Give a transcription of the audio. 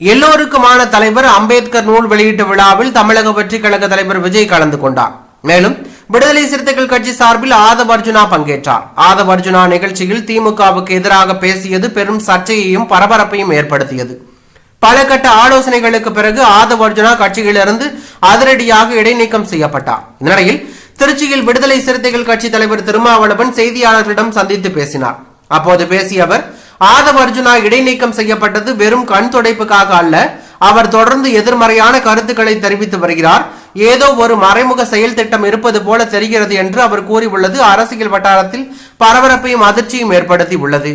எல்லோருக்குமான தலைவர் அம்பேத்கர் நூல் வெளியீட்டு விழாவில் தமிழக வெற்றி கழக தலைவர் விஜய் கலந்து கொண்டார். மேலும் விடுதலை சிறுத்தைகள் கட்சி சார்பில் ஆதவ் அர்ஜுனா பங்கேற்றார். ஆதவ் அர்ஜுனா நிகழ்ச்சியில் திமுகவுக்கு எதிராக பேசியது பெரும் சர்ச்சையையும் பரபரப்பையும் ஏற்படுத்தியது. பல கட்ட ஆலோசனைகளுக்கு பிறகு ஆதவ் அர்ஜுனா கட்சியிலிருந்து அதிரடியாக இடைநீக்கம் செய்யப்பட்டார். இந்நிலையில் திருச்சியில் விடுதலை சிறுத்தைகள் கட்சி தலைவர் திருமாவளவன் செய்தியாளர்களிடம் சந்தித்து பேசினார். அப்போது பேசிய அவர் ஆதவ அர்ஜுனா இடைநீக்கம் செய்யப்பட்டது வெறும் கண் துடைப்புக்காக அல்ல. அவர் தொடர்ந்து எதிர்மறையான கருத்துக்களை தெரிவித்து வருகிறார். ஏதோ ஒரு மறைமுக செயல் திட்டம் இருப்பது போல தெரிகிறது என்று அவர் கூறியுள்ளது. அரசியல் வட்டாரத்தில் பரபரப்பையும் அதிர்ச்சியும் ஏற்படுத்தி உள்ளது